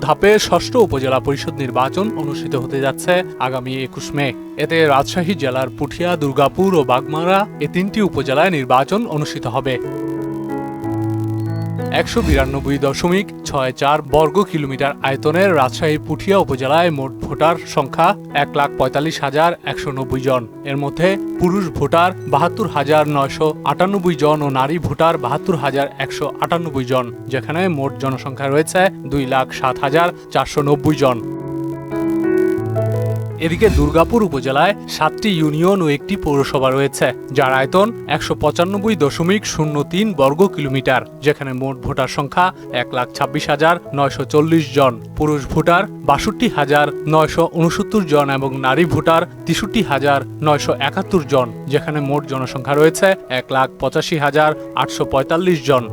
ধাপে ষষ্ঠ উপজেলা পরিষদ নির্বাচন অনুষ্ঠিত হতে যাচ্ছে আগামী একুশ মে। এতে রাজশাহী জেলার পুঠিয়া, দুর্গাপুর ও বাগমারা এ তিনটি উপজেলায় নির্বাচন অনুষ্ঠিত হবে। একশো বিরানব্বই দশমিক ছয় চার বর্গ কিলোমিটার আয়তনের রাজশাহী পুঠিয়া উপজেলায় মোট ভোটার সংখ্যা এক লাখ পঁয়তাল্লিশ হাজার একশো নব্বই জন। এর মধ্যে পুরুষ ভোটার বাহাত্তর হাজার নয়শো আটানব্বই জন ও নারী ভোটার বাহাত্তর হাজার একশো আটানব্বই জন, যেখানে মোট জনসংখ্যা রয়েছে দুই লাখ সাত হাজার চারশো নব্বই জন। এদিকে দুর্গাপুর উপজেলায় সাতটি ইউনিয়ন ও একটি পৌরসভা রয়েছে, যার আয়তন একশো পঁচানব্বই দশমিক শূন্য তিন বর্গ কিলোমিটার, যেখানে মোট ভোটার সংখ্যা এক লাখ ছাব্বিশ হাজার নয়শো চল্লিশ জন, পুরুষ ভোটার বাষট্টি হাজার নয়শো উনসত্তর জন এবং নারী ভোটার তেষট্টি হাজার নয়শো একাত্তর জন, যেখানে মোট জনসংখ্যা রয়েছে এক লাখ পঁচাশি হাজার আটশো পঁয়তাল্লিশ জন।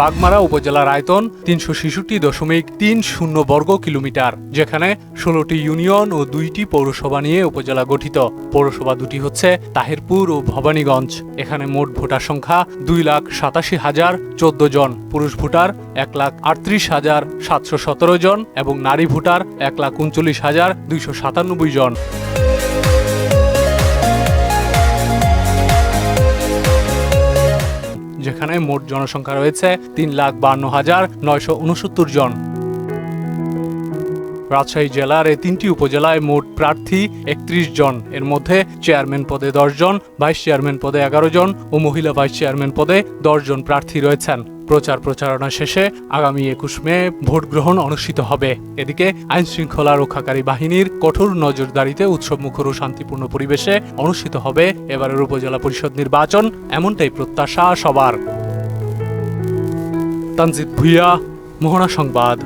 বাগমারা উপজেলার আয়তন তিনশো ছেষট্টি দশমিক তিন শূন্য বর্গ কিলোমিটার, যেখানে ষোলোটি ইউনিয়ন ও দুইটি পৌরসভা নিয়ে উপজেলা গঠিত। পৌরসভা দুটি হচ্ছে তাহিরপুর ও ভবানীগঞ্জ। এখানে মোট ভোটার সংখ্যা দুই লাখ সাতাশি হাজার চোদ্দ জন, পুরুষ ভোটার এক লাখ আটত্রিশ হাজার সাতশো সতেরো জন এবং নারী ভোটার এক লাখ উনচল্লিশ হাজার দুইশো সাতানব্বই জন। যেখানে মোট জনসংখ্যা রয়েছে তিন লাখ বান্ন হাজার নয়শো উনসত্তর জন। রাজশাহী জেলার এই তিনটি উপজেলায় মোট প্রার্থী একত্রিশ জন। এর মধ্যে চেয়ারম্যান পদে দশ জন, ভাইস চেয়ারম্যান পদে এগারো জন ও মহিলা ভাইস চেয়ারম্যান পদে দশ জন প্রার্থী রয়েছেন। প্রচার প্রচারণা শেষে আগামী একুশ মে ভোট গ্রহণ অনুষ্ঠিত হবে। এদিকে আইন শৃঙ্খলা রক্ষাকারী বাহিনীর কঠোর নজরদারিতে উৎসব মুখর ও শান্তিপূর্ণ পরিবেশে অনুষ্ঠিত হবে এবারের উপজেলা পরিষদ নির্বাচন, এমনটাই প্রত্যাশা সবার। তানজিদ ভুইয়া, মোহনা সংবাদ।